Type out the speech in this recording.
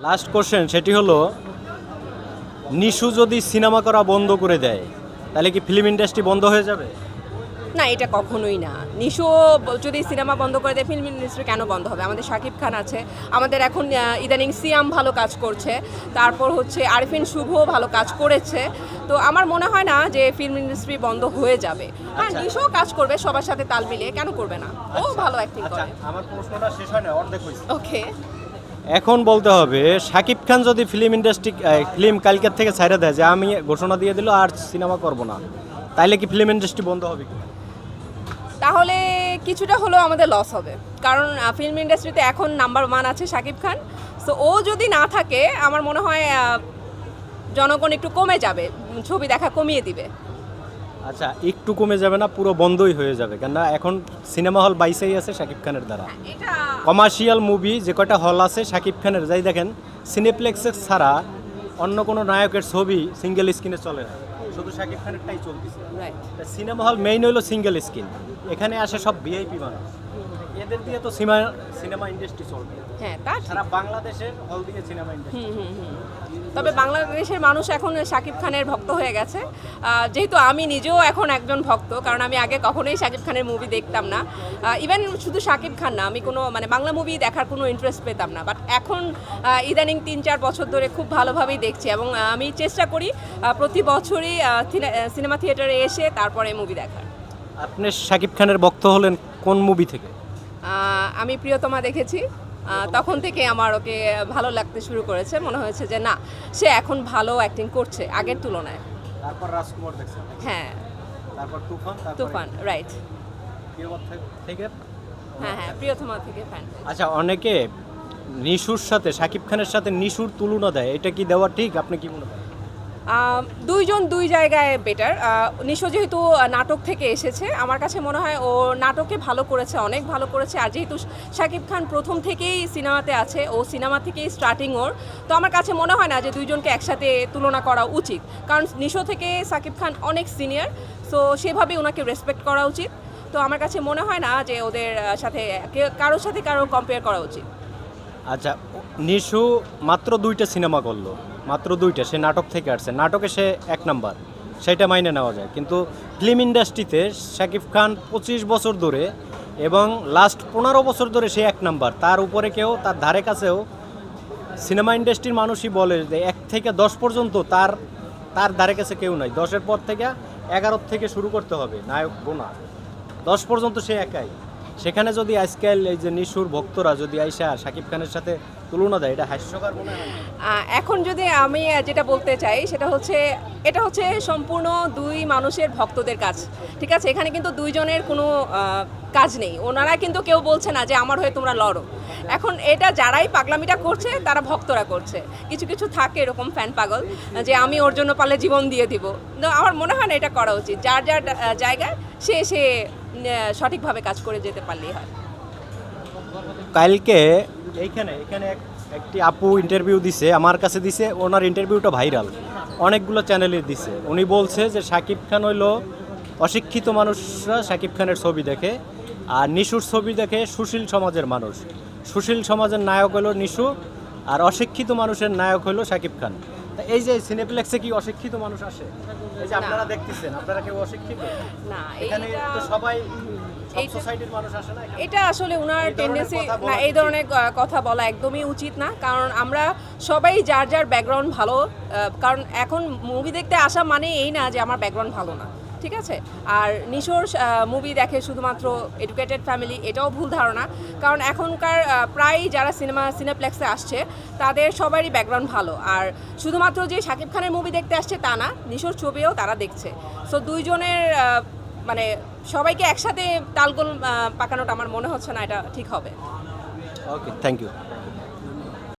Last question সেটি হলো নিশু যদি সিনেমা করা বন্ধ করে দেয় তাহলে কি ফিল্ম ইন্ডাস্ট্রি বন্ধ হয়ে যাবে? না এটা কখনোই না। নিশো যদি সিনেমা বন্ধ করে দেয় ফিল্ম ইন্ডাস্ট্রি কেন বন্ধ হবে? আমাদের শাকিব খান আছে আমাদের এখন ইদানিং সিয়াম ভালো কাজ করছে তারপর হচ্ছে আরিফিন শুভ ভালো কাজ করেছে। তো আমার মনে হয় না যে ফিল্ম ইন্ডাস্ট্রি বন্ধ হয়ে যাবে। হ্যাঁ আচ্ছা। নিশো কাজ করবে সবার সাথে তাল মিলিয়ে কেন করবে না? ও ভালো অ্যাক্টিং আচ্ছা করে। আমার প্রশ্নটা শেষ হয় না অর্ধেক ওকে এখন বলতে হবে শাকিব খান যদি ফিল্ম ইন্ডাস্ট্রি ফিল্ম কালকের থেকে ছাইড়ে দেয়, যে আমি ঘোষণা দিয়ে দিল আর সিনেমা করব না, তাইলে কি ফিল্ম ইন্ডাস্ট্রি বন্ধ হবে কি? তাহলে কিছুটা হলেও আমাদের লস হবে। কারণ ফিল্ম ইন্ডাস্ট্রিতে এখন নাম্বার ওয়ান আছে শাকিব খান। সো ও যদি না থাকে, আমার মনে হয় জনগণ একটু কমে যাবে, ছবি দেখা কমিয়ে দিবে। আচ্ছা একটু কমে যাবে না পুরো বন্ধই হয়ে যাবে। কেননা এখন সিনেমা হল বাইসেই আছে শাকিব খানের দ্বারা। কমার্শিয়াল মুভি যে কয়টা হল আছে শাকিব খানের যাই দেখেন সিনেপ্লেক্সের ছাড়া অন্য কোনো নায়কের ছবি সিঙ্গেল স্ক্রিনে চলে না। শুধু শাকিব খানেরটাই চলতেছে। সিনেমা হল মেইন হলো সিঙ্গেল স্ক্রিন এখানে আসে সব ভিআইপি মানুষ। এদের দিয়ে তো সিনেমা সিনেমা ইন্ডাস্ট্রি চলবে। হ্যাঁ তা সারা বাংলাদেশের হল দিয়ে সিনেমা ইন্ডাস্ট্রি হুম, হুম, হুম। তবে বাংলাদেশের মানুষ এখন শাকিব খানের ভক্ত হয়ে গেছে। যেহেতু আমি নিজেও এখন একজন ভক্ত কারণ আমি আগে কখনোই শাকিব খানের মুভি দেখতাম না। ইভেন শুধু শাকিব খান না আমি কোনো মানে বাংলা মুভি দেখার কোনো ইন্টারেস্ট পেতাম না। বাট এখন ইদানিং তিন চার বছর ধরে খুব ভালোভাবেই দেখছি এবং আমি চেষ্টা করি প্রতি বছরই সিনেমা থিয়েটারে এসে তারপরে মুভি দেখার। আপনি শাকিব খানের ভক্ত হলেন কোন মুভি থেকে? আমি প্রিয়তমা দেখেছি। তখন থেকে আমার ওকে ভালো লাগতে শুরু করেছে। মনে হয়েছে যে না সে এখন ভালো অ্যাক্টিং করছে আগের তুলনায়। তারপর রাজকুমার দেখছেন হ্যাঁ। তারপর তুফান তুফান রাইট থেকে? হ্যাঁ হ্যাঁ প্রিয়তমা থেকে ফ্যান আচ্ছা অনেকে নিশুর সাথে শাকিব খানের সাথে নিশুর তুলনা দেয়। এটা কি দেওয়া ঠিক? আপনি কি মনে করেন? দুইজন দুই জায়গায় বেটার নিশো যেহেতু নাটক থেকে এসেছে, আমার কাছে মনে হয় ও নাটকে ভালো করেছে, অনেক ভালো করেছে। আর যেহেতু শাকিব খান প্রথম থেকেই সিনেমাতে আছে, ও সিনেমা থেকেই স্টার্টিং ওর, তো আমার কাছে মনে হয় না যে দুইজনকে একসাথে তুলনা করা উচিত। কারণ নিশো থেকে শাকিব খান অনেক সিনিয়র সো সেভাবেই ওনাকে রেসপেক্ট করা উচিত। তো আমার কাছে মনে হয় না যে ওদের সাথে কারোর সাথে কারও কম্পেয়ার করা উচিত। আচ্ছা নিশু মাত্র দুইটা সিনেমা করল। মাত্র দুইটা, সে নাটক থেকে আসছে। নাটকে সে এক নাম্বার, সেটা মাইনে নেওয়া যায়। কিন্তু ফিল্ম ইন্ডাস্ট্রিতে শাকিব খান পঁচিশ বছর ধরে এবং লাস্ট পনেরো বছর ধরে সে এক নাম্বার। তার উপরে কেউ, তার ধারে কাছেও সিনেমা ইন্ডাস্ট্রির মানুষই বলে যে এক থেকে দশ পর্যন্ত তার তার ধারে কাছে কেউ নাই। দশের পর থেকে এগারো থেকে শুরু করতে হবে, নায়ক বোনা। দশ পর্যন্ত সে একাই। সেখানে যদি আজকাল এই যে নিশুর ভক্তরা যদি আইসা সাকিব খানের সাথে তুলনা দেয়, এটা হাস্যকর মনে এখন যদি আমি যেটা বলতে চাই, সেটা হচ্ছে, এটা হচ্ছে সম্পূর্ণ দুই মানুষের ভক্তদের কাজ, ঠিক আছে? এখানে কিন্তু দুইজনের কোনো কাজ নেই। ওনারা কিন্তু কেউ বলছে না যে, আমার হয়ে তোমরা লড়ো। এখন এটা যারাই পাগলামিটা করছে, তারা ভক্তরা করছে। কিছু কিছু থাকে এরকম ফ্যান পাগল, যে আমি ওর জন্য পারলে জীবন দিয়ে দিব। আমার মনে হয় না এটা করা উচিত। যার যার জায়গায় সে সে সঠিকভাবে কাজ করে যেতে পারলেই হয়। কালকে এইখানে, এখানে একটি আপু ইন্টারভিউ দিছে, আমার কাছে দিছে, ওনার ইন্টারভিউটা ভাইরাল অনেকগুলো চ্যানেলে দিছে। উনি বলছে যে শাকিব খান হইল অশিক্ষিত মানুষরা শাকিব খানের ছবি দেখে, আর নিশুর ছবি দেখে সুশীল সমাজের মানুষ। সুশীল সমাজের নায়ক হলো নিশু আর অশিক্ষিত মানুষের নায়ক হলো শাকিব খান। তা এই যে সিনেপ্লেক্সে কি অশিক্ষিত মানুষ আসে? এই যে আপনারা দেখতেছেন আপনারা কেউ অশিক্ষিত? না এখানে তো সবাই? এটা আসলে ওনার টেন্ডেন্সি না এই ধরনের কথা বলা একদমই উচিত না। কারণ আমরা সবাই যার যার ব্যাকগ্রাউন্ড ভালো কারণ এখন মুভি দেখতে আসা মানে এই না যে আমার ব্যাকগ্রাউন্ড ভালো না। ঠিক আছে? আর নিশোর মুভি দেখে শুধুমাত্র এডুকেটেড ফ্যামিলি এটাও ভুল ধারণা। কারণ এখনকার প্রায় যারা সিনেমা সিনেপ্লেক্সে আসছে, তাদের সবারই ব্যাকগ্রাউন্ড ভালো। আর শুধুমাত্র যে শাকিব খানের মুভি দেখতে আসছে তা না, নিশোর ছবিও তারা দেখছে। সো দুইজনের মানে সবাইকে একসাথে তালগোল পাকানোটা আমার মনে হচ্ছে না এটা ঠিক হবে। Okay thank you